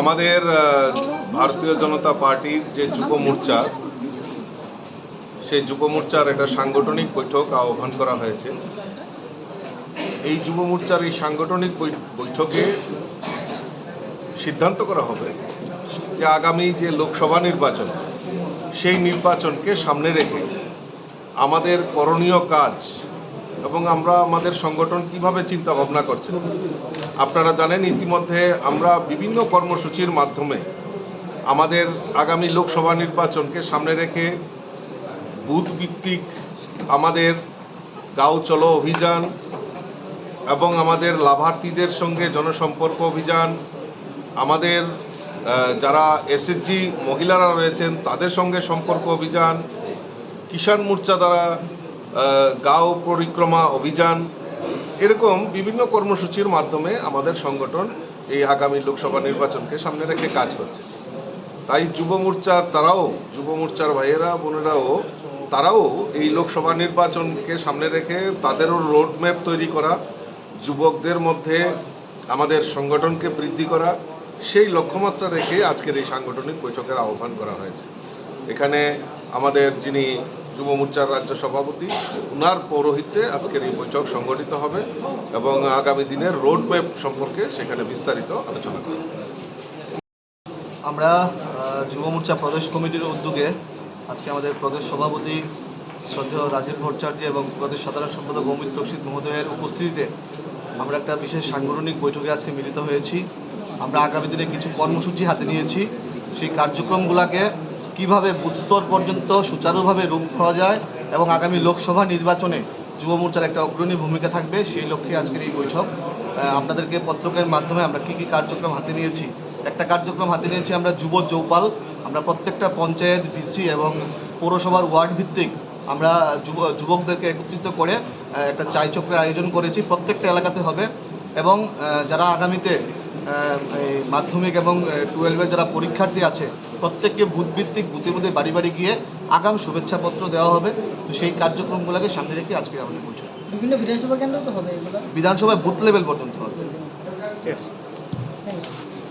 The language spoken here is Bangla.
আমাদের ভারতীয় জনতা পার্টির যে যুব মোর্চা, সেই যুব মোর্চার একটা সাংগঠনিক বৈঠক আহ্বান করা হয়েছে। এই যুব মোর্চার এই সাংগঠনিক বৈঠকে সিদ্ধান্ত করা হবে যে আগামী যে লোকসভা নির্বাচন, সেই নির্বাচনকে সামনে রেখে আমাদের করণীয় কাজ এবং আমরা আমাদের সংগঠন কীভাবে চিন্তা ভাবনা করছে? আপনারা জানেন, ইতিমধ্যে আমরা বিভিন্ন কর্মসূচির মাধ্যমে আমাদের আগামী লোকসভা নির্বাচনকে সামনে রেখে বুথ ভিত্তিক আমাদের গাঁও চলো অভিযান এবং আমাদের লাভার্থীদের সঙ্গে জনসম্পর্ক অভিযান, আমাদের যারা এসএসজি মহিলারা রয়েছেন তাদের সঙ্গে সম্পর্ক অভিযান, কিষাণ মোর্চা দ্বারা গাঁও পরিক্রমা অভিযান, এরকম বিভিন্ন কর্মসূচির মাধ্যমে আমাদের সংগঠন এই আগামী লোকসভা নির্বাচনকে সামনে রেখে কাজ করছে। তাই যুব মোর্চার তারাও, যুব মোর্চার ভাইয়েরা, বোনেরাও, তারাও এই লোকসভা নির্বাচনকে সামনে রেখে তাদেরও রোড ম্যাপ তৈরি করা, যুবকদের মধ্যে আমাদের সংগঠনকে বৃদ্ধি করা, সেই লক্ষ্যমাত্রা রেখে আজকের এই সাংগঠনিক বৈঠকের আহ্বান করা হয়েছে। এখানে আমাদের যিনি যুব মোর্চার রাজ্য সভাপতি। উনার পৌরোহিত্যে আজকের এই বৈঠক সংগঠিত হবে এবং আগামী দিনের রোড ম্যাপ সম্পর্কে সেখানে বিস্তারিত আলোচনা করা হবে। আমরা যুব মোর্চা প্রদেশ কমিটির উদ্যোগে আজকে আমাদের প্রদেশ সভাপতি শ্রদ্ধেয় রাজীব ভট্টাচার্য এবং প্রদেশ সাধারণ সম্পাদক অমিত রক্ষিত মহোদয়ের উপস্থিতিতে আমরা একটা বিশেষ সাংগঠনিক বৈঠকে আজকে মিলিত হয়েছি। আমরা আগামী দিনে কিছু কর্মসূচি হাতে নিয়েছি। সেই কার্যক্রমগুলোকে কীভাবে বুথ স্তর পর্যন্ত সুচারুভাবে রূপ দেওয়া যায় এবং আগামী লোকসভা নির্বাচনে যুব মোর্চার একটা অগ্রণী ভূমিকা থাকবে, সেই লক্ষ্যে আজকের এই বৈঠক। আপনাদেরকে পত্রকের মাধ্যমে আমরা কী কী কার্যক্রম হাতে নিয়েছি? একটা কার্যক্রম হাতে নিয়েছি আমরা যুব চৌপাল। আমরা প্রত্যেকটা পঞ্চায়েত ডিসি এবং পৌরসভার ওয়ার্ড ভিত্তিক আমরা যুব, যুবকদেরকে একত্রিত করে একটা চাই চক্রের আয়োজন করেছি। প্রত্যেকটা এলাকাতে হবে এবং যারা আগামীতে মাধ্যমিক এবং টুয়েলভের যারা পরীক্ষার্থী আছে প্রত্যেককে বুথভিত্তিক বুথে বুথে বাড়ি বাড়ি গিয়ে আগাম শুভেচ্ছাপত্র দেওয়া হবে। তো সেই কার্যক্রমগুলোকে সামনে রেখে আজকে আমাদের বলছি বিভিন্ন বিধানসভা কেন্দ্র তো হবে বিধানসভায় বুথ লেভেল পর্যন্ত হবে.